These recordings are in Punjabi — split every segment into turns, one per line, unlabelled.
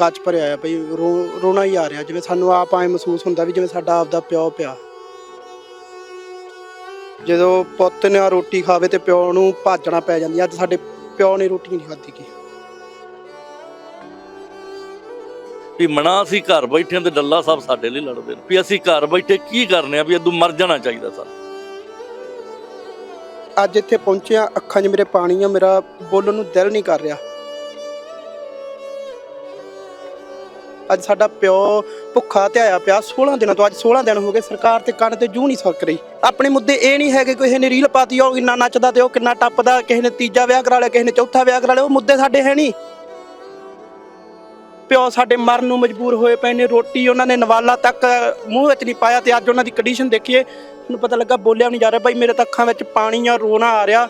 ਗੱਜ ਭਰਿਆ ਆ ਬਈ ਰੋ- ਰੋਣਾ ਹੀ ਆ ਰਿਹਾ। ਜਿਵੇਂ ਸਾਨੂੰ ਆਪ ਐ ਮਹਿਸੂਸ ਹੁੰਦਾ ਵੀ ਜਿਵੇਂ ਸਾਡਾ ਆਪਦਾ ਪਿਓ ਪਿਆ। ਜਦੋਂ ਪੁੱਤ ਨੇ ਰੋਟੀ ਖਾਵੇ ਤੇ ਪਿਓ ਨੂੰ ਭਾਜਣਾ ਪੈ ਜਾਂਦੀ ਅੱਜ ਸਾਡੇ ਪਿਓ ਨੇ ਰੋਟੀ ਨਹੀਂ ਖਾਧੀ ਕੀ।
ਵੀ ਮਨਾ ਅਸੀਂ ਘਰ ਬੈਠੇ ਤੇ ਡੱਲਾ ਸਾਹਿਬ ਸਾਡੇ ਲਈ ਲੜਦੇ ਨੇ। ਵੀ ਅਸੀਂ ਘਰ ਬੈਠੇ ਕੀ ਕਰਨੇ ਆ ਵੀ ਇਦੋਂ ਮਰ ਜਾਣਾ ਚਾਹੀਦਾ ਸਾਨੂੰ।
ਅੱਜ ਇੱਥੇ ਪਹੁੰਚਿਆ ਅੱਖਾਂ 'ਚ ਮੇਰੇ ਪਾਣੀ ਆ ਮੇਰਾ ਬੋਲਣ ਨੂੰ ਦਿਲ ਨਹੀਂ ਕਰ ਰਿਹਾ। ਅੱਜ ਸਾਡਾ ਪਿਓ ਭੁੱਖਾ ਤੇ ਪਿਆ 16 ਦਿਨਾਂ ਤੋਂ ਅੱਜ 16 ਦਿਨ ਹੋ ਗਏ, ਸਰਕਾਰ ਤੇ ਕੰਨ ਤੇ ਜੂ ਨਹੀਂ ਸਕ ਰਹੀ। ਆਪਣੇ ਮੁੱਦੇ ਇਹ ਨਹੀਂ ਹੈਗੇ ਕਿਸੇ ਨੇ ਰੀਲ ਪਾਤੀ ਉਹ ਕਿੰਨਾ ਨੱਚਦਾ ਤੇ ਉਹ ਕਿੰਨਾ ਟੱਪਦਾ, ਕਿਸੇ ਨੇ ਤੀਜਾ ਵਿਆਹ ਕਰਾ ਲਿਆ, ਕਿਸੇ ਨੇ ਚੌਥਾ ਵਿਆਹ ਕਰਾ ਲਿਆ, ਉਹ ਮੁੱਦੇ ਸਾਡੇ ਹੈ ਨਹੀਂ। ਪਿਓ ਸਾਡੇ ਮਰਨ ਨੂੰ ਮਜਬੂਰ ਹੋਏ ਪਏ ਨੇ, ਰੋਟੀ ਉਹਨਾਂ ਨੇ ਨਵਾਲਾ ਤੱਕ ਮੂੰਹ ਵਿੱਚ ਨਹੀਂ ਪਾਇਆ ਤੇ ਅੱਜ ਉਹਨਾਂ ਦੀ ਕੰਡੀਸ਼ਨ ਦੇਖੀਏ, ਮੈਨੂੰ ਪਤਾ ਲੱਗਾ ਬੋਲਿਆ ਨਹੀਂ ਜਾ ਰਿਹਾ ਭਾਈ ਮੇਰੇ ਤਾਂ ਅੱਖਾਂ ਵਿੱਚ ਪਾਣੀ ਆ ਰੋਣਾ ਆ ਰਿਹਾ।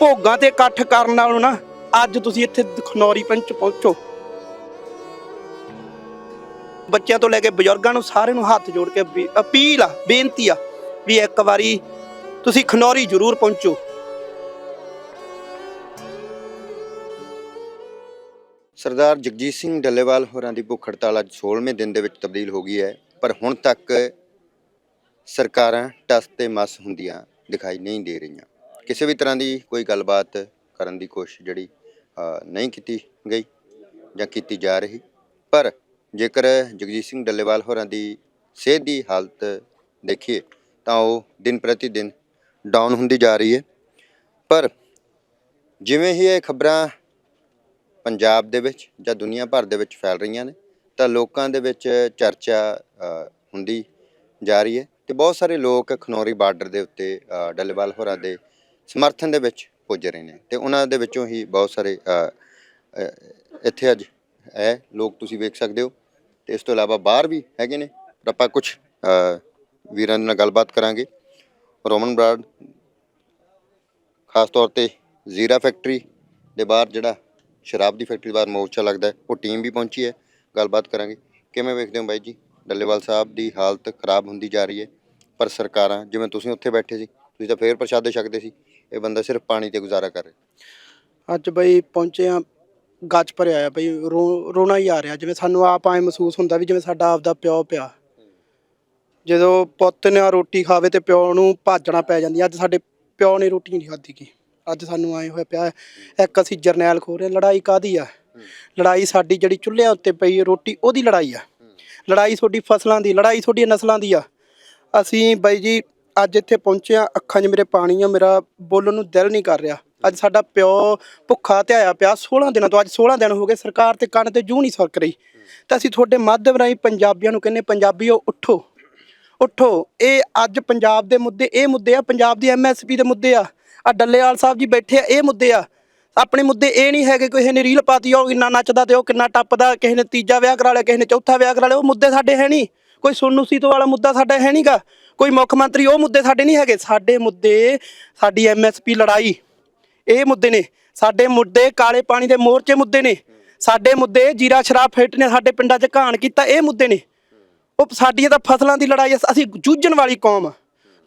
ਭੋਗਾਂ ਤੇ ਇਕੱਠ ਕਰਨ ਨਾਲੋਂ ਨਾ, ਅੱਜ ਤੁਸੀਂ ਇੱਥੇ ਖਨੌਰੀ ਪੰਚ ਪਹੁੰਚੋ। ਬੱਚਿਆਂ ਤੋਂ ਲੈ ਕੇ ਬਜ਼ੁਰਗਾਂ ਨੂੰ ਸਾਰਿਆਂ ਨੂੰ ਹੱਥ ਜੋੜ ਕੇ ਬੇ- ਅਪੀਲ ਆ ਬੇਨਤੀ ਆ ਵੀ ਇੱਕ ਵਾਰੀ ਤੁਸੀਂ ਖਨੌਰੀ ਜ਼ਰੂਰ ਪਹੁੰਚੋ।
ਸਰਦਾਰ ਜਗਜੀਤ ਸਿੰਘ ਡੱਲੇਵਾਲ ਹੋਰਾਂ ਦੀ ਭੁੱਖ ਹੜਤਾਲ ਅੱਜ 16ਵੇਂ ਦਿਨ ਦੇ ਵਿੱਚ ਤਬਦੀਲ ਹੋ ਗਈ ਹੈ ਪਰ ਹੁਣ ਤੱਕ ਸਰਕਾਰਾਂ ਟਸ ਤੇ ਮਸ ਹੁੰਦੀਆਂ ਦਿਖਾਈ ਨਹੀਂ ਦੇ ਰਹੀਆਂ। ਕਿਸੇ ਵੀ ਤਰ੍ਹਾਂ ਦੀ ਕੋਈ ਗੱਲਬਾਤ ਕਰਨ ਦੀ ਕੋਸ਼ਿਸ਼ ਜਿਹੜੀ ਅ, ਨਹੀਂ ਕੀਤੀ ਗਈ ਜਾਂ ਕੀਤੀ ਜਾ ਰਹੀ ਪਰ ਜੇਕਰ ਜਗਜੀਤ ਸਿੰਘ ਡੱਲੇਵਾਲ ਹੋਰਾਂ ਦੀ ਸਿਹਤ ਦੀ ਹਾਲਤ ਦੇਖੀਏ, ਤਾਂ ਉਹ ਦਿਨ ਪ੍ਰਤੀ ਦਿਨ ਡਾਊਨ ਹੁੰਦੀ ਜਾ ਰਹੀ ਹੈ। ਪਰ ਜਿਵੇਂ ਹੀ ਇਹ ਖਬਰਾਂ ਪੰਜਾਬ ਦੇ ਵਿੱਚ ਜਾਂ ਦੁਨੀਆ ਭਰ ਦੇ ਵਿੱਚ ਫੈਲ ਰਹੀਆਂ ਨੇ, ਤਾਂ ਲੋਕਾਂ ਦੇ ਵਿੱਚ ਚਰਚਾ ਹੁੰਦੀ ਜਾ ਰਹੀ ਹੈ ਤੇ ਬਹੁਤ ਸਾਰੇ ਲੋਕ ਖਨੌਰੀ ਬਾਰਡਰ ਦੇ ਉੱਤੇ ਡੱਲੇਵਾਲ ਹੋਰਾਂ ਦੇ ਸਮਰਥਨ ਦੇ ਵਿੱਚ ਪੁੱਜ ਰਹੇ ਨੇ ਤੇ ਉਹਨਾਂ ਦੇ ਵਿੱਚੋਂ ਹੀ ਬਹੁਤ ਸਾਰੇ ਇੱਥੇ ਅੱਜ ਹੈ। ਲੋਕ ਤੁਸੀਂ ਵੇਖ ਸਕਦੇ ਹੋ। ਤੇ ਇਸ ਤੋਂ ਇਲਾਵਾ ਬਾਹਰ ਵੀ ਹੈਗੇ ਨੇ। ਪਰ ਆਪਾਂ ਕੁਝ ਵੀਰਾਂ ਦੇ ਨਾਲ ਗੱਲਬਾਤ ਕਰਾਂਗੇ। ਰੋਮਨ ਬਰਾਡ, ਖਾਸ ਤੌਰ ਤੇ ਜ਼ੀਰਾ ਫੈਕਟਰੀ ਦੇ ਬਾਹਰ ਜਿਹੜਾ ਸ਼ਰਾਬ ਦੀ ਫੈਕਟਰੀ ਦੇ ਬਾਹਰ ਮੋਰਚਾ ਲੱਗਦਾ ਉਹ ਟੀਮ ਵੀ ਪਹੁੰਚੀ ਹੈ। ਗੱਲਬਾਤ ਕਰਾਂਗੇ। ਕਿਵੇਂ ਵੇਖਦੇ ਹੋ ਬਾਈ ਜੀ? ਡੱਲੇਵਾਲ ਸਾਹਿਬ ਦੀ ਹਾਲਤ ਖਰਾਬ ਹੁੰਦੀ ਜਾ ਰਹੀ ਹੈ, ਪਰ ਸਰਕਾਰਾਂ ਜਿਵੇਂ ਤੁਸੀਂ ਉੱਥੇ ਬੈਠੇ ਸੀ, ਤੁਸੀਂ ਤਾਂ ਫੇਰ ਪ੍ਰਸ਼ਾਦੇ ਛਕਦੇ ਸੀ, ਇਹ ਬੰਦਾ ਸਿਰਫ ਪਾਣੀ ਤੇ ਗੁਜ਼ਾਰਾ ਕਰ ਰਿਹਾ।
ਅੱਜ ਬਈ ਪਹੁੰਚੇ ਆ ਗੱਜ ਭਰਿਆ ਆ ਬਈ, ਰੋ- ਰੋਣਾ ਹੀ ਆ ਰਿਹਾ। ਜਿਵੇਂ ਸਾਨੂੰ ਆਪ ਐ ਮਹਿਸੂਸ ਹੁੰਦਾ ਵੀ ਜਿਵੇਂ ਸਾਡਾ ਆਪਦਾ ਪਿਓ ਪਿਆ। ਜਦੋਂ ਪੁੱਤ ਨੇ ਰੋਟੀ ਖਾਵੇ ਤੇ ਪਿਓ ਨੂੰ ਭਾਜਣਾ ਪੈ ਜਾਂਦੀ ਅੱਜ ਸਾਡੇ ਪਿਓ ਨੇ ਰੋਟੀ ਨਹੀਂ ਖਾਧੀ ਕੀ ਅੱਜ ਸਾਨੂੰ ਆਏ ਹੋਇਆ ਪਿਆ, ਇੱਕ ਅਸੀਂ ਜਰਨੈਲ ਖੋ ਰਹੇ ਹਾਂ। ਲੜਾਈ ਕਾਦੀ ਆ? ਲੜਾਈ ਸਾਡੀ ਜਿਹੜੀ ਚੁੱਲ੍ਹਿਆਂ ਉੱਤੇ ਪਈ ਹੈ ਰੋਟੀ, ਉਹਦੀ ਲੜਾਈ ਆ। ਲੜਾਈ ਤੁਹਾਡੀ ਫਸਲਾਂ ਦੀ, ਲੜਾਈ ਤੁਹਾਡੀਆਂ ਨਸਲਾਂ ਦੀ ਆ। ਅਸੀਂ ਬਾਈ ਜੀ, ਅੱਜ ਇੱਥੇ ਪਹੁੰਚੇ ਆ ਅੱਖਾਂ 'ਚ ਮੇਰੇ ਪਾਣੀ ਆ, ਮੇਰਾ ਬੋਲਣ ਨੂੰ ਦਿਲ ਨਹੀਂ ਕਰ ਰਿਹਾ। ਅੱਜ ਸਾਡਾ ਪਿਓ ਭੁੱਖਾ ਤੇ ਪਿਆ 16 ਦਿਨਾਂ ਤੋਂ ਅੱਜ 16 ਦਿਨ ਹੋ ਗਏ, ਸਰਕਾਰ ਤੇ ਕੰਨ ਤੇ ਜੂ ਨਹੀਂ ਸਕ ਰਹੀ। ਤਾਂ ਅਸੀਂ ਤੁਹਾਡੇ ਮਾਧਿਅਮ ਰਾਹੀਂ ਪੰਜਾਬੀਆਂ ਨੂੰ ਕਹਿੰਨੇ ਪੰਜਾਬੀਓ, ਉੱਠੋ। ਉੱਠੋ। ਇਹ ਅੱਜ ਪੰਜਾਬ ਦੇ ਮੁੱਦੇ, ਇਹ ਮੁੱਦੇ ਆ, ਪੰਜਾਬ ਦੀ ਐਮਐਸਪੀ ਦੇ ਮੁੱਦੇ ਆ। ਆ ਡੱਲੇਵਾਲ ਸਾਹਿਬ ਜੀ ਬੈਠੇ ਆ, ਇਹ ਮੁੱਦੇ ਆ। ਆਪਣੇ ਮੁੱਦੇ ਇਹ ਨਹੀਂ ਹੈਗੇ ਕਿਸੇ ਨੇ ਰੀਲ ਪਾਤੀ ਉਹ ਕਿੰਨਾ ਨੱਚਦਾ ਤੇ ਉਹ ਕਿੰਨਾ ਟੱਪਦਾ, ਕਿਸੇ ਨੇ ਤੀਜਾ ਵਿਆਹ ਕਰਾ ਲਿਆ, ਕਿਸੇ ਨੇ ਚੌਥਾ ਵਿਆਹ ਕਰਾ ਲਿਆ, ਉਹ ਮੁੱਦੇ ਸਾਡੇ ਹੈ ਨਹੀਂ। ਕੋਈ ਸੋਨੂ ਸੀਤੋ ਵਾਲਾ ਮੁੱਦਾ ਸਾਡਾ ਹੈ ਨਹੀਂਗਾ ਕੋਈ ਮੁੱਖ ਮੰਤਰੀ, ਉਹ ਮੁੱਦੇ ਸਾਡੇ ਨਹੀਂ ਹੈਗੇ। ਸਾਡੇ ਮੁੱਦੇ, ਸਾਡੀ ਐਮਐਸਪੀ ਲੜਾਈ। ਇਹ ਮੁੱਦੇ ਨੇ। ਸਾਡੇ ਮੁੱਦੇ ਕਾਲੇ ਪਾਣੀ ਦੇ ਮੋਰਚੇ ਮੁੱਦੇ ਨੇ। ਸਾਡੇ ਮੁੱਦੇ ਜੀਰਾ ਸ਼ਰਾਬ ਫੇਟ ਨੇ, ਸਾਡੇ ਪਿੰਡਾਂ 'ਚ ਘਾਣ ਕੀਤਾ, ਇਹ ਮੁੱਦੇ ਨੇ। ਉਹ ਸਾਡੀਆਂ ਤਾਂ ਫਸਲਾਂ ਦੀ ਲੜਾਈ ਅਸੀਂ ਜੂਝਣ ਵਾਲੀ ਕੌਮ ਆ।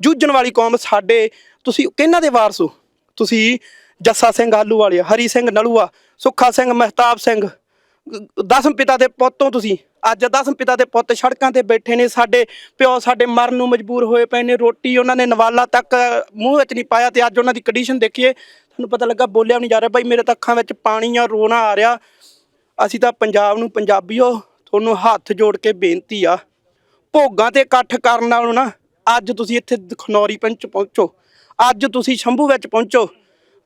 ਜੂਝਣ ਵਾਲੀ ਕੌਮ ਸਾਡੇ, ਤੁਸੀਂ ਕਿਹਨਾਂ ਦੇ ਵਾਰਸ ਹੋ? ਤੁਸੀਂ ਜੱਸਾ ਸਿੰਘ ਆਲੂ ਵਾਲੇ ਹਰੀ ਸਿੰਘ ਨਲੂਆ ਸੁੱਖਾ ਸਿੰਘ, ਮਹਿਤਾਬ ਸਿੰਘ। ਦਸਮ ਪਿਤਾ ਦੇ ਪੁੱਤੋਂ ਤੁਸੀਂ। ਅੱਜ ਦਸਮ ਪਿਤਾ ਦੇ ਪੁੱਤ ਸੜਕਾਂ ਤੇ ਬੈਠੇ ਨੇ। ਸਾਡੇ ਪਿਓ ਸਾਡੇ ਮਰਨ ਨੂੰ ਮਜਬੂਰ ਹੋਏ ਪਏ ਨੇ। ਰੋਟੀ ਉਹਨਾਂ ਨੇ ਨਵਾਲਾ ਤੱਕ ਮੂੰਹ ਵਿੱਚ ਨਹੀਂ ਪਾਇਆ ਤੇ ਅੱਜ ਉਹਨਾਂ ਦੀ ਕੰਡੀਸ਼ਨ ਦੇਖੀਏ। ਤੁਹਾਨੂੰ ਪਤਾ ਲੱਗਾ ਬੋਲਿਆ ਨਹੀਂ ਜਾ ਰਿਹਾ। ਭਾਈ ਮੇਰੇ ਤਾਂ ਅੱਖਾਂ ਵਿੱਚ ਪਾਣੀ ਆ ਰੋਣਾ ਆ ਰਿਹਾ। ਅਸੀਂ ਤਾਂ ਪੰਜਾਬ ਨੂੰ ਪੰਜਾਬੀਓ ਤੁਹਾਨੂੰ ਹੱਥ ਜੋੜ ਕੇ ਬੇਨਤੀ ਆ, ਭੋਗਾਂ ਤੇ ਇਕੱਠ ਕਰਨ ਨਾਲੋਂ ਨਾ, ਅੱਜ ਤੁਸੀਂ ਇੱਥੇ ਖਨੌਰੀ ਪੰਚ ਪਹੁੰਚੋ। ਅੱਜ ਤੁਸੀਂ ਸ਼ੰਭੂ ਵਿੱਚ ਪਹੁੰਚੋ।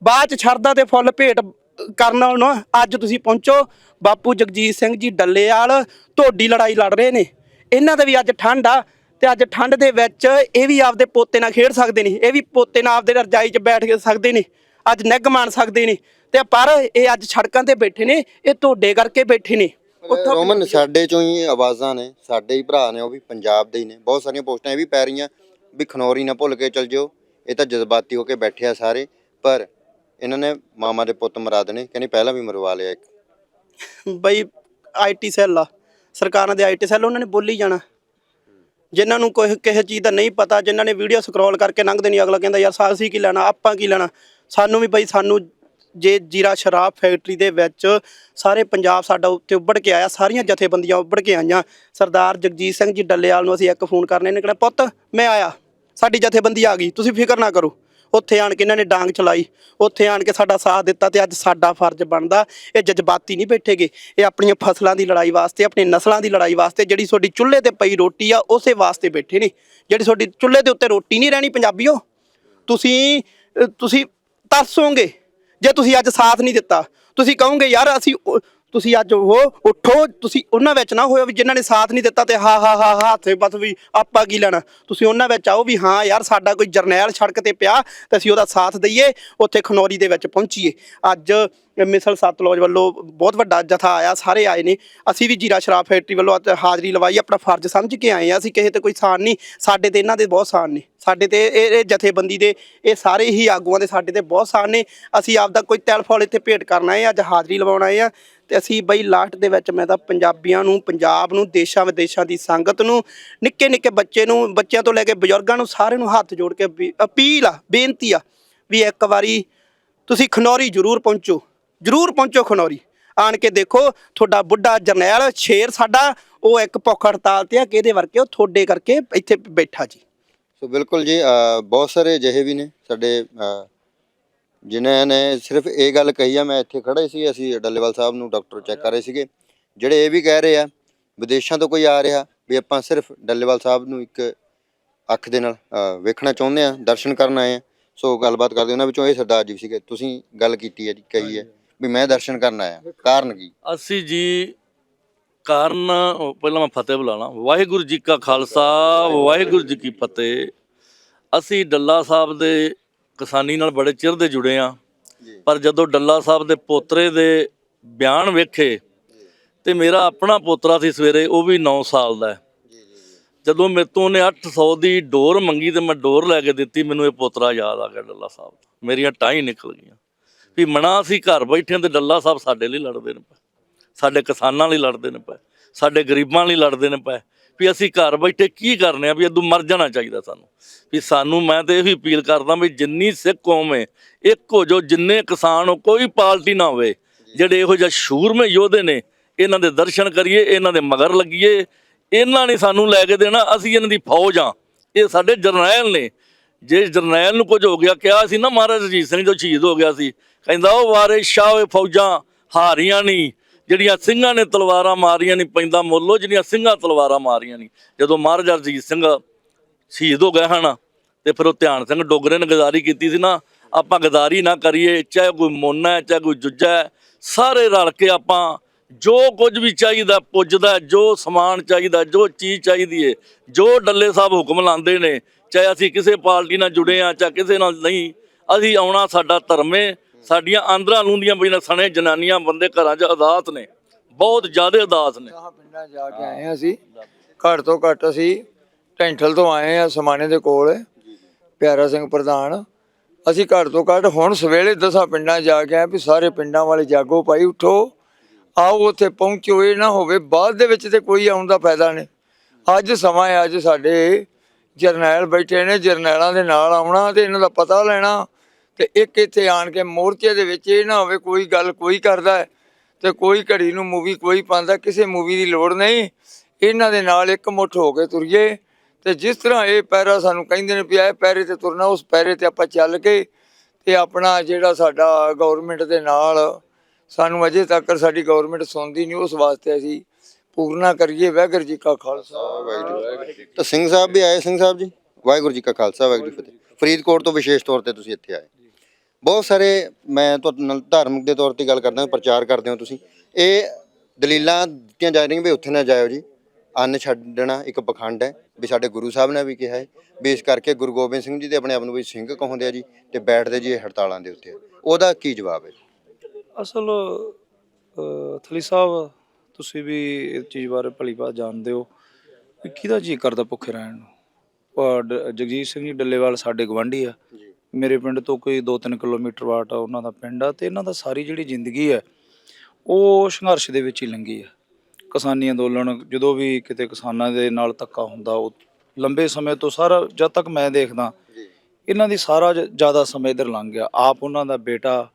ਬਾਅਦ ਚ ਛਰਦਾ ਤੇ ਫੁੱਲ ਭੇਟ ਕਰਨ ਨਾਲੋਂ ਨਾ, ਅੱਜ ਤੁਸੀਂ ਪਹੁੰਚੋ। ਬਾਪੂ ਜਗਜੀਤ ਸਿੰਘ ਜੀ ਡੱਲੇਵਾਲ ਤੁਹਾਡੀ ਲੜਾਈ ਲੜ ਰਹੇ ਨੇ। ਇਹਨਾਂ ਦਾ ਵੀ ਅੱਜ ਠੰਡ ਆ ਤੇ ਅੱਜ ਠੰਡ ਦੇ ਵਿੱਚ ਇਹ ਵੀ ਆਪਦੇ ਪੋਤੇ ਨਾਲ ਖੇਡ ਸਕਦੇ ਨੇ। ਇਹ ਵੀ ਪੋਤੇ ਨਾਲ ਆਪਦੇ ਰਜਾਈ 'ਚ ਬੈਠ ਕੇ ਸਕਦੇ ਨੇ। ਅੱਜ ਨਿੱਘ ਮਾਣ ਸਕਦੇ ਨੇ ਤੇ ਪਰ ਇਹ ਅੱਜ ਸੜਕਾਂ ਤੇ ਬੈਠੇ ਨੇ ਇਹ ਤੁਹਾਡੇ ਕਰਕੇ ਬੈਠੇ ਨੇ। ਉੱਥੋਂ
ਰੋਮਨ ਸਾਡੇ ਚੋਂ ਹੀ ਆਵਾਜ਼ਾਂ ਨੇ ਸਾਡੇ ਹੀ ਭਰਾ ਨੇ ਉਹ ਵੀ ਪੰਜਾਬ ਦੇ ਹੀ ਨੇ। ਬਹੁਤ ਸਾਰੀਆਂ ਪੋਸਟਾਂ ਇਹ ਵੀ ਪੈ ਰਹੀਆਂ ਵੀ ਖਨੌਰੀ ਨਾ ਭੁੱਲ ਕੇ ਚਲ ਜਿਓ। ਇਹ ਤਾਂ ਜਜ਼ਬਾਤੀ ਹੋ ਕੇ ਬੈਠੇ ਆ ਸਾਰੇ ਪਰ ਇਹਨਾਂ ਨੇ ਮਾਮਾ ਦੇ ਪੁੱਤ ਮਰਾ ਦੇਣੇ ਕਹਿੰਦੇ ਪਹਿਲਾਂ ਵੀ ਮਰਵਾ ਲਿਆ ਇੱਕ।
ਬਈ ਆਈਟੀ ਸੈੱਲ ਆ। ਸਰਕਾਰਾਂ ਦੇ ਆਈਟੀ ਸੈੱਲ ਉਹਨਾਂ ਨੇ ਬੋਲੀ ਜਾਣਾ। ਜਿਨ੍ਹਾਂ ਨੂੰ ਕੋਈ ਕਿਸੇ ਚੀਜ਼ ਦਾ ਨਹੀਂ ਪਤਾ ਜਿਨ੍ਹਾਂ ਨੇ ਵੀਡੀਓ ਸਕਰੋਲ ਕਰਕੇ ਲੰਘਦੇ ਨਹੀਂ ਅਗਲਾ ਕਹਿੰਦਾ ਯਾਰ ਸਾ- ਅਸੀਂ ਕੀ ਲੈਣਾ ਆਪਾਂ ਕੀ ਲੈਣਾ? ਸਾਨੂੰ ਵੀ ਬਈ ਸਾਨੂੰ ਜੇ ਜੀਰਾ ਸ਼ਰਾਬ ਫੈਕਟਰੀ ਦੇ ਵਿੱਚ ਸਾਰੇ ਪੰਜਾਬ ਸਾਡਾ ਉੱਤੇ ਉੱਭੜ ਕੇ ਆਇਆ, ਸਾਰੀਆਂ ਜਥੇਬੰਦੀਆਂ ਉੱਭੜ ਕੇ ਆਈਆਂ। ਸਰਦਾਰ ਜਗਜੀਤ ਸਿੰਘ ਜੀ ਡੱਲੇਵਾਲ ਨੂੰ ਅਸੀਂ ਇੱਕ ਫੋਨ ਕਰਨੇ ਨੇ, ਕਹਿੰਦਾ, ਪੁੱਤ, ਮੈਂ ਆਇਆ। ਸਾਡੀ ਜਥੇਬੰਦੀ ਆ ਗਈ, ਤੁਸੀਂ ਫਿਕਰ ਨਾ ਕਰੋ। ਉੱਥੇ ਆਣ ਕੇ ਇਹਨਾਂ ਨੇ ਡਾਂਗ ਚਲਾਈ, ਉੱਥੇ ਆਣ ਕੇ ਸਾਡਾ ਸਾਥ ਦਿੱਤਾ ਤੇ ਅੱਜ ਸਾਡਾ ਫਰਜ਼ ਬਣਦਾ, ਇਹ ਜਜ਼ਬਾਤੀ ਨਹੀਂ ਬੈਠੇਗੇ। ਇਹ ਆਪਣੀਆਂ ਫਸਲਾਂ ਦੀ ਲੜਾਈ ਵਾਸਤੇ, ਆਪਣੀ ਨਸਲਾਂ ਦੀ ਲੜਾਈ ਵਾਸਤੇ, ਜਿਹੜੀ ਤੁਹਾਡੀ ਚੁੱਲ੍ਹੇ ਤੇ ਪਈ ਰੋਟੀ ਆ, ਉਸੇ ਵਾਸਤੇ ਬੈਠੇ ਨੇ। ਜਿਹੜੀ ਤੁਹਾਡੀ ਚੁੱਲ੍ਹੇ ਦੇ ਉੱਤੇ ਰੋਟੀ ਨਹੀਂ ਰਹਿਣੀ, ਪੰਜਾਬੀਓ, ਤੁਸੀਂ ਤੁਸੀਂ ਤਰਸੋਗੇ। ਜੇ ਤੁਸੀਂ ਅੱਜ ਸਾਥ ਨਹੀਂ ਦਿੱਤਾ ਤੁਸੀਂ ਕਹੋਗੇ ਯਾਰ ਅਸੀਂ ਤੁਸੀਂ ਅੱਜ ਉਹ ਉੱਠੋ, ਤੁਸੀਂ ਉਹਨਾਂ ਵਿੱਚ ਨਾ ਹੋਇਓ ਵੀ ਜਿਨ੍ਹਾਂ ਨੇ ਸਾਥ ਨਹੀਂ ਦਿੱਤਾ ਤੇ ਹਾ ਹਾ ਹਾ ਹੱਥੇ ਬਸ ਵੀ ਆਪਾਂ ਕੀ ਲੈਣਾ। ਤੁਸੀਂ ਉਹਨਾਂ ਵਿੱਚ ਆਓ ਵੀ ਹਾਂ ਯਾਰ ਸਾਡਾ ਕੋਈ ਜਰਨੈਲ ਸੜਕ ਤੇ ਪਿਆ, ਤੇ ਅਸੀਂ ਉਹਦਾ ਸਾਥ ਦਈਏ, ਉੱਥੇ ਖਨੌਰੀ ਦੇ ਵਿੱਚ ਪਹੁੰਚੀਏ। ਅੱਜ ਮਿਸਲ ਸਤਲੁਜ ਵੱਲੋਂ ਬਹੁਤ ਵੱਡਾ ਜਥਾ ਆਇਆ, ਸਾਰੇ ਆਏ ਨੇ। ਅਸੀਂ ਵੀ ਜੀਰਾ ਸ਼ਰਾਬ ਫੈਕਟਰੀ ਵੱਲੋਂ ਅੱਜ ਹਾਜ਼ਰੀ ਲਵਾਈ, ਆਪਣਾ ਫਰਜ਼ ਸਮਝ ਕੇ ਆਏ ਆ ਅਸੀਂ ਕਿਸੇ ਤੇ ਕੋਈ ਸਾਨ ਨਹੀਂ, ਸਾਡੇ ਤੇ ਇਹਨਾਂ ਦੇ ਬਹੁਤ ਸਾਨ ਨੇ। ਸਾਡੇ ਤੇ ਇਹ ਇਹ ਜਥੇਬੰਦੀ ਦੇ, ਇਹ ਸਾਰੇ ਹੀ ਆਗੂਆਂ ਦੇ ਸਾਡੇ ਤੇ ਬਹੁਤ ਸਾਨ ਨੇ। ਅਸੀਂ ਆਪਦਾ ਕੋਈ ਤਿਲਫਲ ਇੱਥੇ ਭੇਟ ਕਰਨਾ ਹੈ, ਅੱਜ ਹਾਜ਼ਰੀ ਲਵਾਉਣਾ ਆਏ ਆ ਤੇ ਅਸੀਂ ਬਈ ਲਾਸਟ ਦੇ ਵਿੱਚ ਮੈਂ ਤਾਂ ਪੰਜਾਬੀਆਂ ਨੂੰ, ਪੰਜਾਬ ਨੂੰ, ਦੇਸ਼ਾਂ ਵਿਦੇਸ਼ਾਂ ਦੀ ਸੰਗਤ ਨੂੰ, ਨਿੱਕੇ ਨਿੱਕੇ ਬੱਚੇ ਨੂੰ, ਬੱਚਿਆਂ ਤੋਂ ਲੈ ਕੇ ਬਜ਼ੁਰਗਾਂ ਨੂੰ ਸਾਰਿਆਂ ਨੂੰ ਹੱਥ ਜੋੜ ਕੇ ਅਪੀਲ ਆ, ਬੇਨਤੀ ਆ ਵੀ ਇੱਕ ਵਾਰੀ ਤੁਸੀਂ ਖਨੌਰੀ ਜ਼ਰੂਰ ਪਹੁੰਚੋ ਜ਼ਰੂਰ ਪਹੁੰਚੋ ਖਨੌਰੀ। ਆਣ ਕੇ ਦੇਖੋ, ਤੁਹਾਡਾ ਬੁੱਢਾ ਜਰਨੈਲ ਸ਼ੇਰ ਸਾਡਾ, ਉਹ ਇੱਕ ਭੁੱਖ ਹੜਤਾਲ ਤੇ ਆ, ਕਿਹਦੇ ਵਰਕੇ ਉਹ ਤੁਹਾਡੇ ਕਰਕੇ ਇੱਥੇ ਬੈਠਾ ਜੀ।
ਸੋ ਬਿਲਕੁਲ ਜੀ ਬਹੁਤ ਸਾਰੇ ਅਜਿਹੇ ਵੀ ਨੇ ਸਾਡੇ ਜਿਨ੍ਹਾਂ ਨੇ ਸਿਰਫ ਇਹ ਗੱਲ ਕਹੀ ਆ, ਮੈਂ ਇੱਥੇ ਖੜੇ ਸੀ, ਅਸੀਂ ਡੱਲੇਵਾਲ ਸਾਹਿਬ ਨੂੰ ਡਾਕਟਰ ਚੈੱਕ ਕਰ ਰਹੇ ਸੀਗੇ। ਜਿਹੜੇ ਇਹ ਵੀ ਕਹਿ ਰਹੇ ਆ, ਵਿਦੇਸ਼ਾਂ ਤੋਂ ਕੋਈ ਆ ਰਿਹਾ ਵੀ ਆਪਾਂ ਸਿਰਫ ਡੱਲੇਵਾਲ ਸਾਹਿਬ ਨੂੰ ਇੱਕ ਅੱਖ ਦੇ ਨਾਲ ਵੇਖਣਾ ਚਾਹੁੰਦੇ ਆ, ਦਰਸ਼ਨ ਕਰਨ ਆਏ ਆ। ਸੋ ਗੱਲਬਾਤ ਕਰਦੇ ਉਹਨਾਂ ਵਿੱਚੋਂ ਇਹ ਸਰਦਾਰ ਜੀ ਸੀਗੇ। ਤੁਸੀਂ ਗੱਲ ਕੀਤੀ ਹੈ ਜੀ, ਕਹੀ ਹੈ ਵੀ ਮੈਂ ਦਰਸ਼ਨ ਕਰਨ ਆਇਆ। ਕਾਰਨ ਕੀ?
ਅਸੀਂ ਜੀ, ਕਾਰਨ, ਉਹ ਪਹਿਲਾਂ ਮੈਂ ਫਤਿਹ ਬੁਲਾਣਾ ਵਾਹਿਗੁਰੂ ਜੀ ਕਾ ਖਾਲਸਾ, ਵਾਹਿਗੁਰੂ ਜੀ ਕੀ ਫਤਿਹ। ਅਸੀਂ ਡੱਲਾ ਸਾਹਿਬ ਦੇ ਕਿਸਾਨੀ ਨਾਲ ਬੜੇ ਚਿਰ ਦੇ ਜੁੜੇ ਆ। ਪਰ ਜਦੋਂ ਡੱਲਾ ਸਾਹਿਬ ਦੇ ਪੋਤਰੇ ਦੇ ਬਿਆਨ ਵੇਖੇ ਤੇ ਮੇਰਾ ਆਪਣਾ ਪੋਤਰਾ ਸੀ ਸਵੇਰੇ ਉਹ ਵੀ 9 ਸਾਲ ਦਾ ਜਦੋਂ ਮੇਰੇ ਤੋਂ ਉਹਨੇ 800 ਦੀ ਡੋਰ ਮੰਗੀ ਤੇ ਮੈਂ ਡੋਰ ਲੈ ਕੇ ਦਿੱਤੀ ਮੈਨੂੰ ਇਹ ਪੋਤਰਾ ਯਾਦ ਆ ਗਿਆ ਡੱਲਾ ਸਾਹਿਬ ਦਾ। ਮੇਰੀਆਂ ਟਾਈ ਨਿਕਲ ਗਈਆਂ। ਵੀ ਮਣਾ ਅਸੀਂ ਘਰ ਬੈਠੇ ਤੇ ਡੱਲਾ ਸਾਹਿਬ ਸਾਡੇ ਲਈ ਲੜਦੇ ਨੇ ਪਏ। ਸਾਡੇ ਕਿਸਾਨਾਂ ਲਈ ਲੜਦੇ ਨੇ ਪਏ। ਸਾਡੇ ਗਰੀਬਾਂ ਲਈ ਲੜਦੇ ਨੇ ਪਏ। ਵੀ ਅਸੀਂ ਘਰ ਬੈਠੇ ਕੀ ਕਰਨੇ ਆ ਵੀ ਇਦੋਂ ਮਰ ਜਾਣਾ ਚਾਹੀਦਾ ਸਾਨੂੰ। ਵੀ ਸਾਨੂੰ ਮੈਂ ਤੇ ਇਹ ਵੀ ਅਪੀਲ ਕਰਦਾ ਵੀ ਜਿੰਨੀ ਸਿੱਖ ਕੌਮ ਹੈ, ਇੱਕ ਹੋ ਜੋ ਜਿੰਨੇ ਕਿਸਾਨ ਹੋ, ਕੋਈ ਪਾਰਟੀ ਨਾ ਹੋਵੇ। ਜਿਹੜੇ ਇਹੋ ਜਿਹਾ ਸ਼ੂਰਮੇ ਯੋਧੇ ਨੇ, ਇਹਨਾਂ ਦੇ ਦਰਸ਼ਨ ਕਰੀਏ, ਇਹਨਾਂ ਦੇ ਮਗਰ ਲੱਗੀਏ। ਇਹਨਾਂ ਨੇ ਸਾਨੂੰ ਲੈ ਕੇ ਦੇਣਾ, ਅਸੀਂ ਇਹਨਾਂ ਦੀ ਫੌਜ ਆ ਇਹ ਸਾਡੇ ਜਰਨੈਲ ਨੇ। ਜੇ ਜਰਨੈਲ ਨੂੰ ਕੁਝ ਹੋ ਗਿਆ, ਕਿਹਾ ਸੀ ਨਾ ਮਹਾਰਾਜ ਰਣਜੀਤ ਸਿੰਘ ਜੋ ਸ਼ਹੀਦ ਹੋ ਗਿਆ ਸੀ, ਕਹਿੰਦਾ ਉਹ ਵਾਰੇ ਸ਼ਾਹ ਓਏ ਫੌਜਾਂ, ਹਾਰੀਆਂ ਨਹੀਂ। ਜਿਹੜੀਆਂ ਸਿੰਘਾਂ ਨੇ ਤਲਵਾਰਾਂ ਮਾਰੀਆਂ ਨਹੀਂ ਪੈਂਦਾ ਮੁੱਲੋ ਜਿਹੜੀਆਂ ਸਿੰਘਾਂ ਤਲਵਾਰਾਂ ਮਾਰੀਆਂ ਨਹੀਂ। ਜਦੋਂ ਮਹਾਰਾਜਾ ਰਣਜੀਤ ਸਿੰਘ ਸ਼ਹੀਦ ਹੋ ਗਏ ਹਨ ਤੇ ਫਿਰ ਉਹ ਧਿਆਨ ਸਿੰਘ ਡੋਗਰੇ ਨੇ ਗਦਾਰੀ ਕੀਤੀ ਸੀ ਨਾ, ਆਪਾਂ ਗਦਾਰੀ ਨਾ ਕਰੀਏ, ਚਾਹੇ ਕੋਈ ਮੋਨਾ ਹੈ, ਚਾਹੇ ਕੋਈ ਜੁੱਜਾ ਹੈ, ਸਾਰੇ ਰਲ ਕੇ ਆਪਾਂ ਜੋ ਕੁਝ ਵੀ ਚਾਹੀਦਾ ਪੁੱਜਦਾ ਜੋ ਸਮਾਨ ਚਾਹੀਦਾ, ਜੋ ਚੀਜ਼ ਚਾਹੀਦੀ ਏ, ਜੋ ਡੱਲੇ ਸਾਹਿਬ ਹੁਕਮ ਲਾਉਂਦੇ ਨੇ, ਚਾਹੇ ਅਸੀਂ ਕਿਸੇ ਪਾਰਟੀ ਨਾਲ ਜੁੜੇ ਆ ਚਾਹੇ ਕਿਸੇ ਨਾਲ ਨਹੀਂ, ਅਸੀਂ ਆਉਣਾ ਸਾਡਾ ਧਰਮ ਏ ਸਾਡੀਆਂ ਆਂਦਰਾਂ ਲੂੰਦੀਆਂ ਬਈਆਂ ਸਣੇ ਜਨਾਨੀਆਂ ਬੰਦੇ ਘਰਾਂ 'ਚ ਅਦਾਤ ਨੇ, ਬਹੁਤ ਜ਼ਿਆਦਾ ਅਦਾਤ ਨੇ।
ਦਸਾਂ ਪਿੰਡਾਂ ਜਾ ਕੇ ਆਏ ਹਾਂ ਅਸੀਂ। ਘੱਟ ਤੋਂ ਘੱਟ ਅਸੀਂ ਟੈਂਠਲ ਤੋਂ ਆਏ ਆ ਸਮਾਣੇ ਦੇ ਕੋਲ, ਪਿਆਰਾ ਸਿੰਘ ਪ੍ਰਧਾਨ। ਅਸੀਂ ਘੱਟ ਤੋਂ ਘੱਟ ਹੁਣ ਸਵੇਲੇ ਦਸਾਂ ਪਿੰਡਾਂ ਜਾ ਕੇ ਆਏ ਵੀ ਸਾਰੇ ਪਿੰਡਾਂ ਵਾਲੇ ਜਾਗੋ ਭਾਈ ਉਠੋ। ਆਓ ਉੱਥੇ ਪਹੁੰਚੋ, ਇਹ ਨਾ ਹੋਵੇ ਬਾਅਦ ਦੇ ਵਿੱਚ ਤੇ ਕੋਈ ਆਉਣ ਦਾ ਫਾਇਦਾ ਨਹੀਂ। ਅੱਜ ਸਮਾਂ ਹੈ, ਅੱਜ ਸਾਡੇ ਜਰਨੈਲ ਬੈਠੇ ਨੇ, ਜਰਨੈਲਾਂ ਦੇ ਨਾਲ ਆਉਣਾ ਤੇ ਇਹਨਾਂ ਦਾ ਪਤਾ ਲੈਣਾ। ਤੇ ਇੱਕ ਇੱਥੇ ਆਣ ਕੇ ਮੋਰਚੇ ਦੇ ਵਿੱਚ ਇਹ ਨਾ ਹੋਵੇ ਕੋਈ ਗੱਲ ਕੋਈ ਕਰਦਾ ਹੈ ਤੇ ਕੋਈ ਘੜੀ ਨੂੰ ਮੂਵੀ ਕੋਈ ਪਾਉਂਦਾ, ਕਿਸੇ ਮੂਵੀ ਦੀ ਲੋੜ ਨਹੀਂ। ਇਹਨਾਂ ਦੇ ਨਾਲ ਇੱਕ ਮੁੱਠ ਹੋ ਕੇ ਤੁਰੀਏ ਤੇ ਜਿਸ ਤਰ੍ਹਾਂ ਇਹ ਪੈਰਾ ਸਾਨੂੰ ਕਹਿੰਦੇ ਨੇ ਵੀ ਇਹ ਪੈਰੇ ਤੇ ਤੁਰਨਾ, ਉਸ ਪੈਰੇ ਤੇ ਆਪਾਂ ਚੱਲ ਕੇ ਤੇ ਆਪਣਾ ਜਿਹੜਾ ਸਾਡਾ ਗਵਰਨਮੈਂਟ ਦੇ ਨਾਲ, ਸਾਨੂੰ ਅਜੇ ਤੱਕ ਸਾਡੀ ਗਵਰਨਮੈਂਟ ਸੁਣਦੀ ਨਹੀਂ, ਉਸ ਵਾਸਤੇ ਅਸੀਂ ਪੂਰਨਾ ਕਰੀਏ। ਵਾਹਿਗੁਰੂ ਜੀ ਕਾ ਖਾਲਸਾ।
ਵਾਹਿਗੁਰੂ ਤਾਂ ਸਿੰਘ ਸਾਹਿਬ ਵੀ ਆਏ, ਸਿੰਘ ਸਾਹਿਬ ਜੀ? ਵਾਹਿਗੁਰੂ ਜੀ ਕਾ ਖਾਲਸਾ, ਵਾਹਿਗੁਰੂ ਜੀ ਫਤਿਹ। ਫਰੀਦਕੋਟ ਤੋਂ ਵਿਸ਼ੇਸ਼ ਤੌਰ ਤੇ ਤੁਸੀਂ ਇੱਥੇ ਆਏ। ਬਹੁਤ ਸਾਰੇ ਮੈਂ ਤੁਹਾਡੇ ਨਾਲ ਧਾਰਮਿਕ ਦੇ ਤੌਰ ਤੇ ਗੱਲ ਕਰਦਾ ਪ੍ਰਚਾਰ ਕਰਦੇ ਹੋ ਤੁਸੀਂ। ਇਹ ਦਲੀਲਾਂ ਦਿੱਤੀਆਂ ਜਾ ਰਹੀਆਂ ਵੀ ਉੱਥੇ ਨਾ ਜਾਇਓ ਜੀ। ਅੰਨ ਛੱਡਣਾ ਇੱਕ ਪਖੰਡ ਹੈ ਵੀ ਸਾਡੇ ਗੁਰੂ ਸਾਹਿਬ ਨੇ ਵੀ ਕਿਹਾ ਹੈ ਵੀ ਇਸ ਕਰਕੇ ਗੁਰੂ ਗੋਬਿੰਦ ਸਿੰਘ ਜੀ ਤੇ ਆਪਣੇ ਆਪ ਨੂੰ ਵੀ ਸਿੰਘ ਕਹਾਉਂਦੇ ਆ ਜੀ ਤੇ ਬੈਠਦੇ ਜੀ ਇਹ ਹੜਤਾਲਾਂ ਦੇ ਉੱਤੇ। ਉਹਦਾ ਕੀ ਜਵਾਬ ਹੈ?
ਅਸਲ ਥਲੀ ਸਾਹਿਬ ਤੁਸੀਂ ਵੀ ਇਸ ਚੀਜ਼ ਬਾਰੇ ਭਲੀ ਬਾਤ ਜਾਣਦੇ ਹੋ ਕਿਹਦਾ ਜੀ ਕਰਦਾ ਭੁੱਖੇ ਰਹਿਣ ਨੂੰ? ਜਗਜੀਤ ਸਿੰਘ ਜੀ ਡੱਲੇਵਾਲ ਸਾਡੇ ਗਵਾਂਢੀ ਆ। ਮੇਰੇ ਪਿੰਡ ਤੋਂ ਕੋਈ 2-3 ਕਿਲੋਮੀਟਰ ਵਾਟ ਆ ਉਹਨਾਂ ਦਾ ਪਿੰਡ ਆ ਤੇ ਇਹਨਾਂ ਦਾ ਸਾਰੀ ਜਿਹੜੀ ਜ਼ਿੰਦਗੀ ਹੈ ਉਹ ਸੰਘਰਸ਼ ਦੇ ਵਿੱਚ ਹੀ ਲੰਘੀ ਆ ਕਿਸਾਨੀ ਅੰਦੋਲਨ ਜਦੋਂ ਵੀ ਕਿਤੇ ਕਿਸਾਨਾਂ ਦੇ ਨਾਲ ਧੱਕਾ ਹੁੰਦਾ ਉਹ ਲੰਬੇ ਸਮੇਂ ਤੋਂ ਸਾਰਾ ਜਦ ਤੱਕ ਮੈਂ ਦੇਖਦਾ ਇਹਨਾਂ ਦੀ ਸਾਰਾ ਜ਼ਿਆਦਾ ਸਮਾਂ ਇਧਰ ਲੰਘ ਗਿਆ। ਆਪ ਉਹਨਾਂ ਦਾ ਬੇਟਾ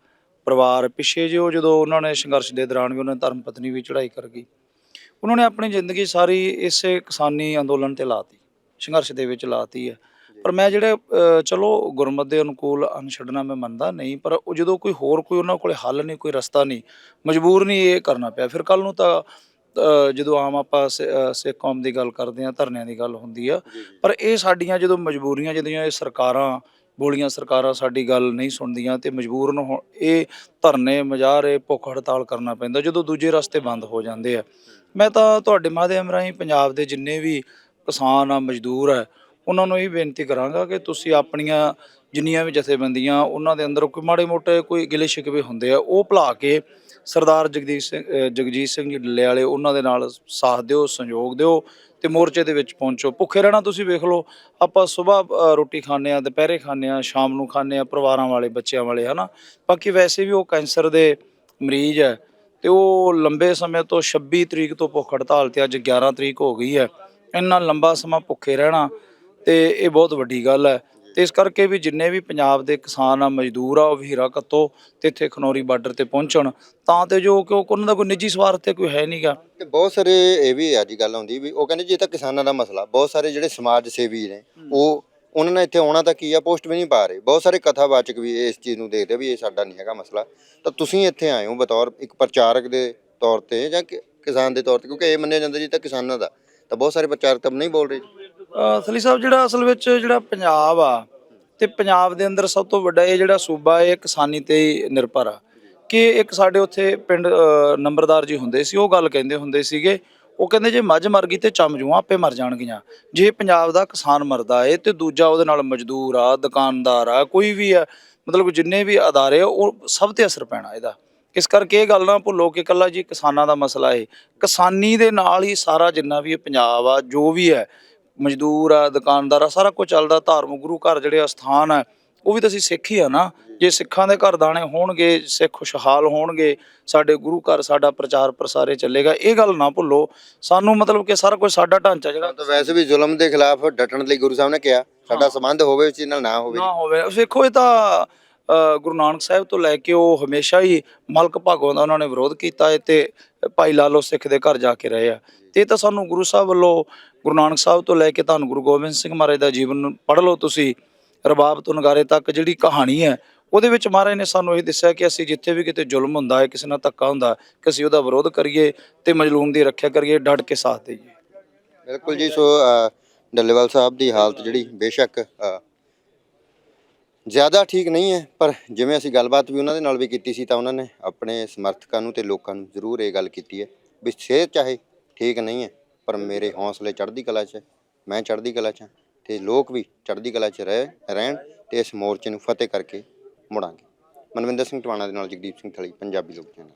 ਪਰਿਵਾਰ ਪਿੱਛੇ ਜਿਉ ਜਦੋਂ ਉਹਨਾਂ ਨੇ ਸੰਘਰਸ਼ ਦੇ ਦੌਰਾਨ ਵੀ ਉਹਨਾਂ ਦੀ ਧਰਮ ਪਤਨੀ ਵੀ ਚੜ੍ਹਾਈ ਕਰ ਗਈ ਉਹਨਾਂ ਨੇ ਆਪਣੀ ਜ਼ਿੰਦਗੀ ਸਾਰੀ ਇਸੇ ਕਿਸਾਨੀ ਅੰਦੋਲਨ ਤੇ ਲਾਤੀ ਸੰਘਰਸ਼ ਦੇ ਵਿੱਚ ਲਾਤੀ ਹੈ। ਪਰ ਮੈਂ ਜਿਹੜੇ ਚਲੋ ਗੁਰਮਤ ਦੇ ਅਨੁਕੂਲ ਅਨ ਛੱਡਣਾ ਮੈਂ ਮੰਨਦਾ ਨਹੀਂ ਪਰ ਉਹ ਜਦੋਂ ਕੋਈ ਹੋਰ ਕੋਈ ਉਹਨਾਂ ਕੋਲੇ ਹੱਲ ਨਹੀਂ ਕੋਈ ਰਸਤਾ ਨਹੀਂ ਮਜਬੂਰ ਨਹੀਂ ਇਹ ਕਰਨਾ ਪਿਆ। ਫਿਰ ਕੱਲ ਨੂੰ ਤਾਂ ਜਦੋਂ ਆਮ ਆਪਾਂ ਸਿੱਖ ਕੌਮ ਦੀ ਗੱਲ ਕਰਦੇ ਆ ਧਰਨਿਆਂ ਦੀ ਗੱਲ ਹੁੰਦੀ ਆ ਪਰ ਇਹ ਸਾਡੀਆਂ ਜਦੋਂ ਮਜਬੂਰੀਆਂ ਜਿਹੜੀਆਂ ਇਹ ਸਰਕਾਰਾਂ ਬੋਲੀਆਂ ਸਰਕਾਰਾਂ ਸਾਡੀ ਗੱਲ ਨਹੀਂ ਸੁਣਦੀਆਂ ਤੇ ਮਜਬੂਰਨ ਹੋ ਇਹ ਧਰਨੇ ਮਜ਼ਾਰੇ ਭੁੱਖ ਹੜਤਾਲ ਕਰਨਾ ਪੈਂਦਾ ਜਦੋਂ ਦੂਜੇ ਰਸਤੇ ਬੰਦ ਹੋ ਜਾਂਦੇ ਆ। ਮੈਂ ਤਾਂ ਤੁਹਾਡੇ ਮਾਧਿਅਮ ਰਾਹੀਂ ਪੰਜਾਬ ਦੇ ਜਿੰਨੇ ਵੀ ਕਿਸਾਨ ਆ ਮਜ਼ਦੂਰ ਆ ਉਹਨਾਂ ਨੂੰ ਇਹ ਬੇਨਤੀ ਕਰਾਂਗਾ ਕਿ ਤੁਸੀਂ ਆਪਣੀਆਂ ਜਿੰਨੀਆਂ ਵੀ ਜਥੇਬੰਦੀਆਂ, ਉਹਨਾਂ ਦੇ ਅੰਦਰ ਕੋਈ ਮਾੜੇ ਮੋਟੇ ਕੋਈ ਗਿਲੇ ਸ਼ਿਕਵੇ ਹੁੰਦੇ ਆ, ਉਹ ਭੁਲਾ ਕੇ ਸਰਦਾਰ ਜਗਦੀਸ਼ ਸਿੰਘ ਜਗਜੀਤ ਸਿੰਘ ਜੀ ਡੱਲੇ ਵਾਲੇ ਉਹਨਾਂ ਦੇ ਨਾਲ ਸਾਥ ਦਿਓ ਸੰਯੋਗ ਦਿਓ ਤੇ ਮੋਰਚੇ ਦੇ ਵਿੱਚ ਪਹੁੰਚੋ। ਭੁੱਖੇ ਰਹਿਣਾ ਤੁਸੀਂ ਵੇਖ ਲਓ, ਆਪਾਂ ਸਵੇਰ ਰੋਟੀ ਖਾਂਦੇ ਆ ਦੁਪਹਿਰੇ ਖਾਂਦੇ ਆ ਸ਼ਾਮ ਨੂੰ ਖਾਂਦੇ ਆ ਪਰਿਵਾਰਾਂ ਵਾਲੇ, ਬੱਚਿਆਂ ਵਾਲੇ, ਹਨਾ? ਬਾਕੀ ਵੈਸੇ ਵੀ ਉਹ ਕੈਂਸਰ ਦੇ ਮਰੀਜ਼ ਹੈ ਤੇ ਉਹ ਲੰਬੇ ਸਮੇਂ ਤੋਂ 26 ਤਰੀਕ ਤੋਂ ਭੁੱਖ ਹੜਤਾਲ ਤੇ ਅੱਜ 11 ਤਰੀਕ ਹੋ ਗਈ ਹੈ। ਇੰਨਾ ਲੰਬਾ ਸਮਾਂ ਭੁੱਖੇ ਰਹਿਣਾ ਤੇ ਇਹ ਬਹੁਤ ਵੱਡੀ ਗੱਲ ਹੈ। ਤੇ ਇਸ ਕਰਕੇ ਵੀ ਜਿੰਨੇ ਵੀ ਪੰਜਾਬ ਦੇ ਕਿਸਾਨ ਆ ਮਜ਼ਦੂਰ ਆ ਉਹ ਵੀਰਾ ਕੱਤੋ ਤੇ ਇੱਥੇ ਖਨੌਰੀ ਬਾਰਡਰ ਤੇ ਪਹੁੰਚਣ। ਤਾਂ ਤੇ ਜੋ ਕਿ ਉਹ ਉਹਨਾਂ ਦਾ ਕੋਈ ਨਿੱਜੀ ਸਵਾਰਥ ਤੇ ਕੋਈ ਹੈ ਨਹੀਂਗਾ
ਤੇ ਬਹੁਤ ਸਾਰੇ ਇਹ ਵੀ ਅੱਜ ਗੱਲ ਆਉਂਦੀ ਵੀ ਉਹ ਕਹਿੰਦੇ ਜੀ ਇਹ ਤਾਂ ਕਿਸਾਨਾਂ ਦਾ ਮਸਲਾ। ਬਹੁਤ ਸਾਰੇ ਜਿਹੜੇ ਸਮਾਜ ਸੇਵੀ ਨੇ ਉਹ ਉਹਨਾਂ ਨੇ ਇੱਥੇ ਆਉਣਾ ਤਾਂ ਕੀ ਆ ਪੋਸਟ ਵੀ ਨਹੀਂ ਪਾ ਰਹੇ। ਬਹੁਤ ਸਾਰੇ ਕਥਾਵਾਚਕ ਵੀ ਇਸ ਚੀਜ਼ ਨੂੰ ਦੇਖਦੇ ਵੀ ਇਹ ਸਾਡਾ ਨਹੀਂ ਹੈਗਾ ਮਸਲਾ। ਤਾਂ ਤੁਸੀਂ ਇੱਥੇ ਆਏ ਹੋ ਬਤੌਰ ਇੱਕ ਪ੍ਰਚਾਰਕ ਦੇ ਤੌਰ ਤੇ ਜਾਂ ਕਿਸਾਨ ਦੇ ਤੌਰ ਤੇ ਕਿਉਂਕਿ ਇਹ ਮੰਨਿਆ ਜਾਂਦਾ ਜੀ ਤਾਂ ਕਿਸਾਨਾਂ ਦਾ। ਤਾਂ ਬਹੁਤ ਸਾਰੇ ਪ੍ਰਚਾਰਕ ਤਾਂ ਨਹੀਂ ਬੋਲ ਰਹੇ। ਜੀ।
ਸਾਹਿਬ, ਜਿਹੜਾ ਅਸਲ ਵਿੱਚ ਜਿਹੜਾ ਪੰਜਾਬ ਆ ਤੇ ਪੰਜਾਬ ਦੇ ਅੰਦਰ ਸਭ ਤੋਂ ਵੱਡਾ ਇਹ ਜਿਹੜਾ ਸੂਬਾ, ਇਹ ਕਿਸਾਨੀ ਤੇ ਨਿਰਭਰ ਆ। ਕਿ ਇੱਕ ਸਾਡੇ ਉੱਥੇ ਪਿੰਡ ਨੰਬਰਦਾਰ ਜੀ ਹੁੰਦੇ ਸੀ, ਉਹ ਗੱਲ ਕਹਿੰਦੇ ਹੁੰਦੇ ਸੀਗੇ, ਉਹ ਕਹਿੰਦੇ ਜੇ ਮੱਝ ਮਰ ਗਈ ਤੇ ਚਮਜੂਆਂ ਆਪੇ ਮਰ ਜਾਣਗੀਆਂ। ਜੇ ਪੰਜਾਬ ਦਾ ਕਿਸਾਨ ਮਰਦਾ ਏ ਤੇ ਦੂਜਾ ਉਹਦੇ ਨਾਲ ਮਜ਼ਦੂਰ ਆ, ਦੁਕਾਨਦਾਰ ਆ, ਕੋਈ ਵੀ ਆ, ਮਤਲਬ ਜਿੰਨੇ ਵੀ ਅਦਾਰੇ ਆ, ਉਹ ਸਭ ਤੇ ਅਸਰ ਪੈਣਾ ਇਹਦਾ। ਇਸ ਕਰਕੇ ਇਹ ਗੱਲ ਨਾ ਭੁੱਲੋ ਕਿ ਇਕੱਲਾ ਜੀ ਕਿਸਾਨਾਂ ਦਾ ਮਸਲਾ ਏ। ਕਿਸਾਨੀ ਦੇ ਨਾਲ ਹੀ ਸਾਰਾ ਜਿੰਨਾ ਵੀ ਇਹ ਪੰਜਾਬ ਆ, ਜੋ ਵੀ ਹੈ ਮਜ਼ਦੂਰ ਆ ਦੁਕਾਨਦਾਰ ਆ ਸਾਰਾ ਕੁਝ ਚੱਲਦਾ ਧਾਰਮਿਕ ਗੁਰੂ ਘਰ ਜਿਹੜੇ ਅਸਥਾਨ ਆ ਉਹ ਵੀ ਤਾਂ ਅਸੀਂ ਸਿੱਖ ਹੀ ਆ ਨਾ। ਜੇ ਸਿੱਖਾਂ ਦੇ ਘਰ ਦਾਣੇ ਹੋਣਗੇ ਸਿੱਖ ਖੁਸ਼ਹਾਲ ਹੋਣਗੇ ਸਾਡੇ ਗੁਰੂ ਘਰ ਸਾਡਾ ਪ੍ਰਚਾਰ ਪ੍ਰਸਾਰੇ ਚੱਲੇਗਾ ਇਹ ਗੱਲ ਨਾ ਭੁੱਲੋ। ਸਾਨੂੰ ਮਤਲਬ ਕਿ ਸਾਰਾ ਕੁਝ ਸਾਡਾ ਢਾਂਚਾ ਜਿਹੜਾ
ਤਾਂ ਵੈਸੇ ਵੀ ਜ਼ੁਲਮ ਦੇ ਖਿਲਾਫ ਡਟਣ ਲਈ ਗੁਰੂ ਸਾਹਿਬ ਨੇ ਕਿਹਾ। ਸਾਡਾ ਸੰਬੰਧ ਹੋਵੇ ਉਸ ਚੀਜ਼ ਨਾਲ ਨਾ ਹੋਵੇ।
ਨਾ ਹੋਵੇ। ਵੇਖੋ ਇਹ ਤਾਂ ਗੁਰੂ ਨਾਨਕ ਸਾਹਿਬ ਤੋਂ ਲੈ ਕੇ ਉਹ ਹਮੇਸ਼ਾ ਹੀ ਮਲਕ ਭਾਗੋਂ ਦਾ ਉਹਨਾਂ ਨੇ ਵਿਰੋਧ ਕੀਤਾ ਹੈ ਤੇ ਭਾਈ ਲਾਲੋ ਸਿੱਖ ਦੇ ਘਰ ਜਾ ਕੇ ਰਹੇ ਆ। ਤੇ ਇਹ ਤਾਂ ਸਾਨੂੰ ਗੁਰੂ ਸਾਹਿਬ ਵੱਲੋਂ ਗੁਰੂ ਨਾਨਕ ਸਾਹਿਬ ਤੋਂ ਲੈ ਕੇ ਤੁਹਾਨੂੰ ਗੁਰੂ ਗੋਬਿੰਦ ਸਿੰਘ ਮਹਾਰਾਜ ਦਾ ਜੀਵਨ ਪੜ੍ਹ ਲਓ ਤੁਸੀਂ, ਰਬਾਬ ਤੋਂ ਨਗਾਰੇ ਤੱਕ ਜਿਹੜੀ ਕਹਾਣੀ ਹੈ, ਉਹਦੇ ਵਿੱਚ ਮਹਾਰਾਜ ਨੇ ਸਾਨੂੰ ਇਹ ਦੱਸਿਆ ਕਿ ਅਸੀਂ ਜਿੱਥੇ ਵੀ ਕਿਤੇ ਜ਼ੁਲਮ ਹੁੰਦਾ ਹੈ, ਕਿਸੇ ਨਾਲ ਧੱਕਾ ਹੁੰਦਾ ਕਿ ਅਸੀਂ ਉਹਦਾ ਵਿਰੋਧ ਕਰੀਏ ਤੇ ਮਜਲੂਮ ਦੀ ਰੱਖਿਆ ਕਰੀਏ, ਡਟ ਕੇ ਸਾਥ ਦੇਈਏ।
ਬਿਲਕੁਲ ਜੀ, ਸੋ ਡੱਲੇਵਾਲ ਸਾਹਿਬ ਦੀ ਹਾਲਤ ਜਿਹੜੀ ਬੇਸ਼ੱਕ ਜ਼ਿਆਦਾ ਠੀਕ ਨਹੀਂ ਹੈ, ਪਰ ਜਿਵੇਂ ਅਸੀਂ ਗੱਲਬਾਤ ਵੀ ਉਹਨਾਂ ਦੇ ਨਾਲ ਵੀ ਕੀਤੀ ਸੀ ਤਾਂ ਉਹਨਾਂ ਨੇ ਆਪਣੇ ਸਮਰਥਕਾਂ ਨੂੰ ਤੇ ਲੋਕਾਂ ਨੂੰ ਜ਼ਰੂਰ ਇਹ ਗੱਲ ਕੀਤੀ ਹੈ ਵੀ ਸਿਹਤ ਚਾਹੇ ਠੀਕ ਨਹੀਂ ਹੈ ਪਰ ਮੇਰੇ ਹੌਸਲੇ ਚੜ੍ਹਦੀ ਕਲਾ 'ਚ ਮੈਂ ਚੜ੍ਹਦੀ ਕਲਾ 'ਚ ਹਾਂ ਤੇ ਲੋਕ ਵੀ ਚੜ੍ਹਦੀ ਕਲਾ 'ਚ ਰਹਿ, ਰਹਿਣ ਤੇ ਇਸ ਮੋਰਚੇ ਨੂੰ ਫਤਿਹ ਕਰਕੇ ਮੁੜਾਂਗੇ। ਮਨਵਿੰਦਰ ਸਿੰਘ ਟਵਾਣਾ ਦੇ ਨਾਲ ਜਗਦੀਪ ਸਿੰਘ ਥਲੀ, ਪੰਜਾਬੀ ਲੋਕ ਚੈਨਲ।